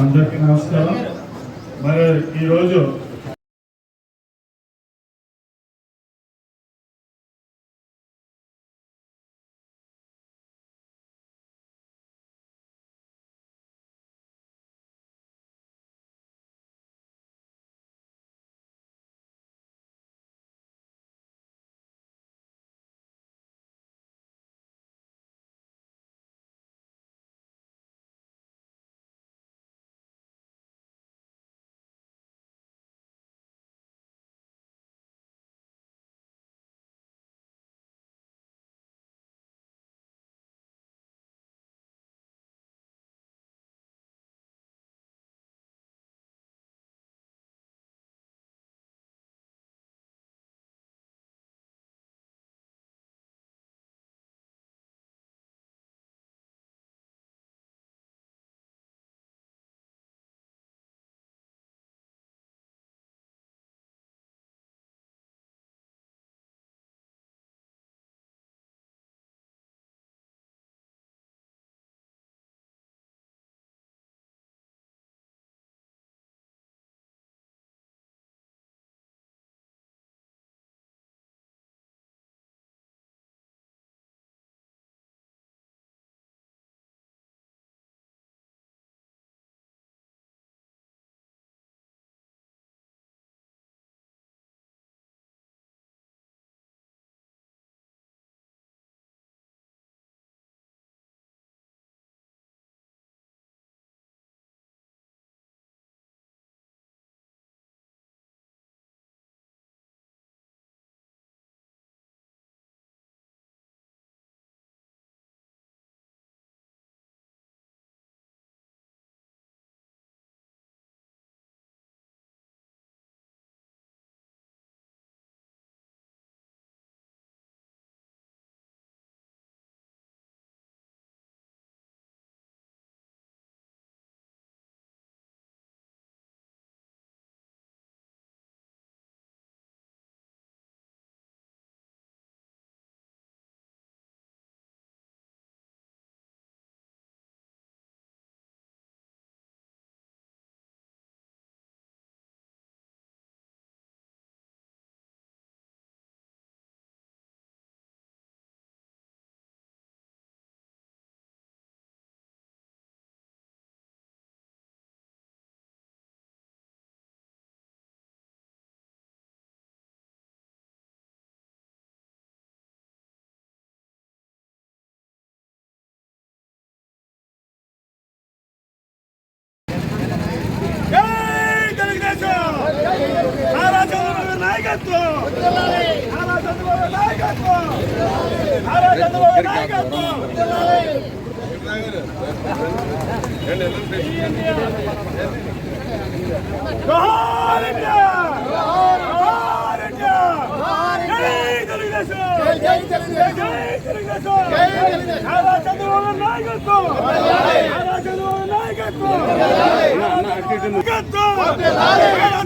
అందరికీ నమస్కారం. మరి ఈరోజు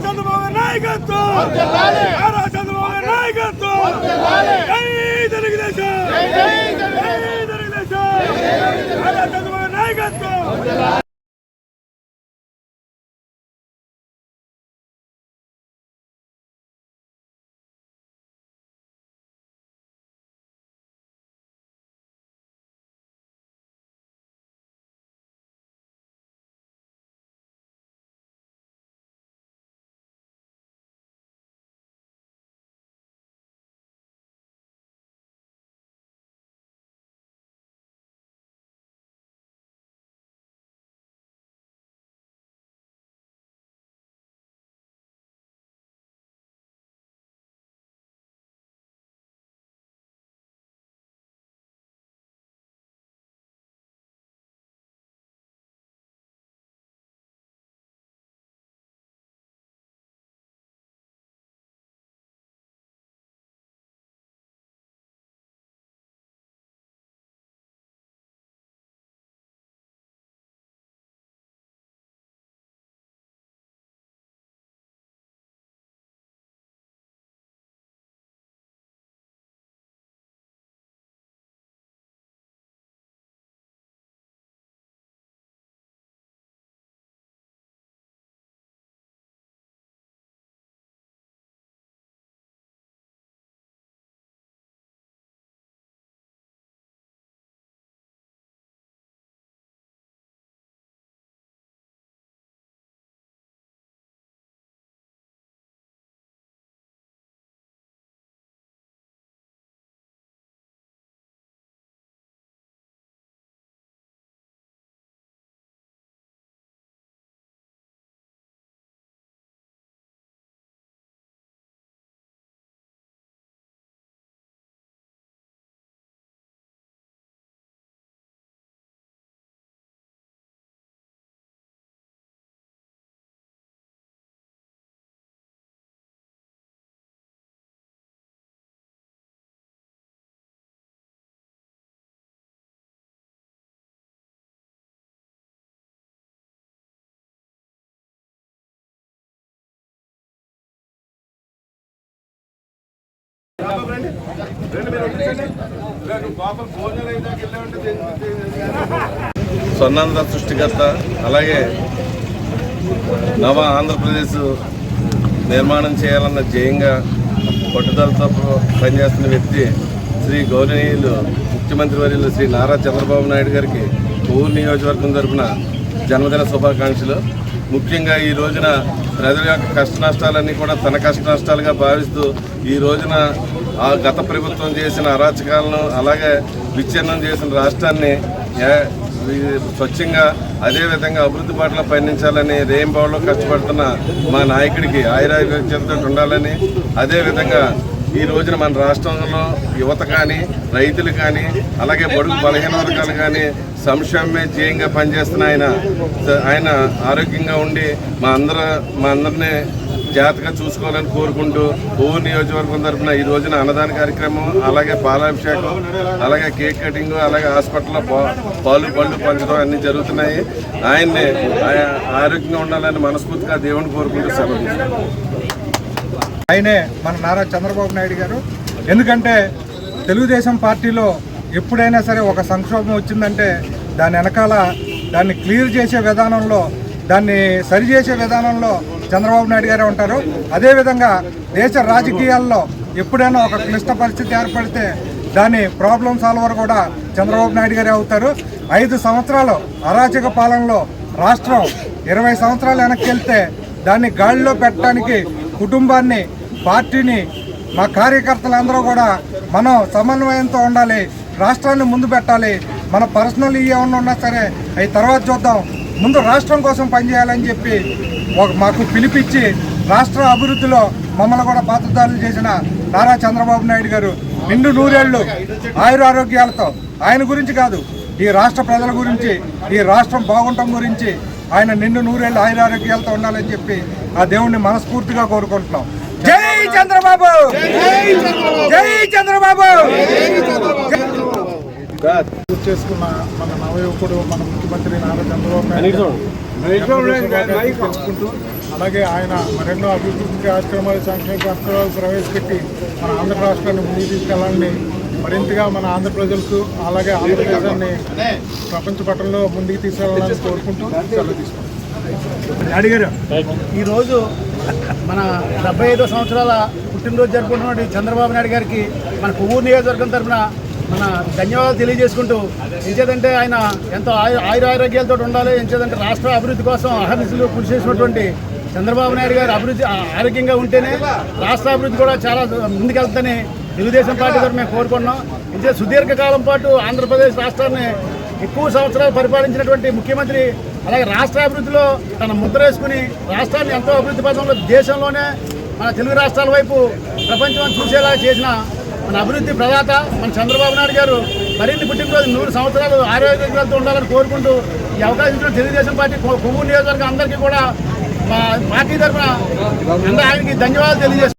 చంద్రబాబు నాయకత్వం చంద్రబాబు నాయకత్వం తెలుగుదేశం నాయకత్వం స్వర్ణాంధ్ర సృష్టికర్త అలాగే నవ ఆంధ్రప్రదేశ్ నిర్మాణం చేయాలన్న జయంగా పట్టుదలతో పనిచేస్తున్న వ్యక్తి శ్రీ గౌరవనీయులు ముఖ్యమంత్రి వర్యులు శ్రీ నారా చంద్రబాబు నాయుడు గారికి ఊరు నియోజకవర్గం తరఫున జన్మదిన శుభాకాంక్షలు. ముఖ్యంగా ఈ రోజున ప్రజల యొక్క కష్ట నష్టాలన్నీ కూడా తన కష్ట నష్టాలుగా భావిస్తూ ఈ రోజున గత ప్రభుత్వం చేసిన అరాచకాలను అలాగే విచ్ఛిన్నం చేసిన రాష్ట్రాన్ని స్వచ్ఛంగా అదేవిధంగా అభివృద్ధి బాటలో పయనించాలని రేయింబావులో కష్టపడుతున్న మా నాయకుడికి ఆయురారోగ్యంతో ఉండాలని అదేవిధంగా ఈ రోజున మన రాష్ట్రంలో యువత కానీ రైతులు కానీ అలాగే బడుగు బలహీన వర్గాలు కానీ సంక్షేమమే జయంగా పనిచేస్తున్న ఆయన ఆయన ఆరోగ్యంగా ఉండి మా అందరూ మా అందరినీ జాగ్రత్తగా చూసుకోవాలని కోరుకుంటూ ఊరు నియోజకవర్గం తరఫున ఈ రోజున అన్నదాన కార్యక్రమం అలాగే పాలాభిషేకం అలాగే కేక్ కటింగ్ అలాగే హాస్పిటల్లో పాలు పళ్ళు పంచడం అన్నీ జరుగుతున్నాయి. ఆయన్ని ఆరోగ్యంగా ఉండాలని మనస్ఫూర్తిగా దేవుని కోరుకుంటూ సెలవు ఆయనే మన నారా చంద్రబాబు నాయుడు గారు. ఎందుకంటే తెలుగుదేశం పార్టీలో ఎప్పుడైనా సరే ఒక సంక్షోభం వచ్చిందంటే దాని వెనకాల దాన్ని క్లియర్ చేసే విధానంలో దాన్ని సరిచేసే విధానంలో చంద్రబాబు నాయుడు గారే ఉంటారు. అదేవిధంగా దేశ రాజకీయాల్లో ఎప్పుడైనా ఒక క్లిష్ట పరిస్థితి ఏర్పడితే దాని ప్రాబ్లం సాల్వర్ కూడా చంద్రబాబు నాయుడు గారే అవుతారు. ఐదు సంవత్సరాలు అరాచక పాలనలో రాష్ట్రం ఇరవై సంవత్సరాలు వెనక్కి వెళ్తే దాన్ని గాడిలో పెట్టడానికి కుటుంబాన్ని పార్టీని మా కార్యకర్తలందరూ కూడా మనం సమన్వయంతో ఉండాలి రాష్ట్రాన్ని ముందు పెట్టాలి మన పర్సనల్ ఏమన్నా ఉన్నా సరే అవి తర్వాత చూద్దాం. ముందు రాష్ట్రం కోసం పనిచేయాలని చెప్పి ఒక మాకు పిలిపించి రాష్ట్ర అభివృద్ధిలో మమ్మల్ని కూడా పాత్రదారులు చేసిన నారా చంద్రబాబు నాయుడు గారు నిండు నూరేళ్ళు ఆయుర ఆరోగ్యాలతో ఆయన గురించి కాదు ఈ రాష్ట్ర ప్రజల గురించి ఈ రాష్ట్రం బాగుండటం గురించి ఆయన నిండు నూరేళ్ళు ఆయురారోగ్యాలతో ఉండాలని చెప్పి ఆ దేవుణ్ణి మనస్ఫూర్తిగా కోరుకుంటున్నాం. జై చంద్రబాబు! జై చంద్రబాబు! పూర్తి చేసుకున్న మన నవయువకుడు మన ముఖ్యమంత్రి నారా చంద్రబాబు నాయుడు అలాగే ఆయన మరెన్నో అభివృద్ధి కార్యక్రమాలు సంక్షేమ కార్యక్రమాలు ప్రవేశపెట్టి మన ఆంధ్ర రాష్ట్రాన్ని ముందుకు తీసుకెళ్ళాలని మరింతగా మన ఆంధ్ర ప్రజలకు అలాగే ఆంధ్రదేశాన్ని ప్రపంచ పటంలో ముందుకు తీసుకెళ్ళాలని కోరుకుంటూ సెలవు తీసుకుంటాం అడిగారు ఈరోజు మన డెబ్బై ఐదో సంవత్సరాల పుట్టినరోజు జరుపుకుంటున్న చంద్రబాబు నాయుడు గారికి మన కొవ్వూరు నియోజకవర్గం తరఫున మన ధన్యవాదాలు తెలియజేసుకుంటూ ఎంచేదంటే ఆయన ఎంతో ఆయు ఆయుర ఆరోగ్యాలతో ఉండాలి ఎంచేదంటే రాష్ట్ర అభివృద్ధి కోసం అహర్నిశలు కృషి చేసినటువంటి చంద్రబాబు నాయుడు గారు అభివృద్ధి ఆరోగ్యంగా ఉంటేనే రాష్ట్ర అభివృద్ధి కూడా చాలా ముందుకెళ్తుందని తెలుగుదేశం పార్టీ తరఫున మేము కోరుకున్నాం. ఇంకే సుదీర్ఘకాలం పాటు ఆంధ్రప్రదేశ్ రాష్ట్రాన్ని ఎక్కువ సంవత్సరాలు పరిపాలించినటువంటి ముఖ్యమంత్రి అలాగే రాష్ట్ర అభివృద్ధిలో తన ముద్ర వేసుకుని రాష్ట్రాన్ని ఎంతో అభివృద్ధి పథంలో దేశంలోనే మన తెలుగు రాష్ట్రాల వైపు ప్రపంచం చూసేలా చేసిన మన అభివృద్ధి ప్రదాత మన చంద్రబాబు నాయుడు గారు మరిన్ని పుట్టినరోజు నూరు సంవత్సరాలు ఆరోగ్యాలతో ఉండాలని కోరుకుంటూ ఈ అవకాశం ఇచ్చిన తెలుగుదేశం పార్టీ కొవ్వూరు నియోజకవర్గం అందరికీ కూడా మా పార్టీ తరఫున అందరూ ఆయనకి ధన్యవాదాలు తెలియజేస్తాం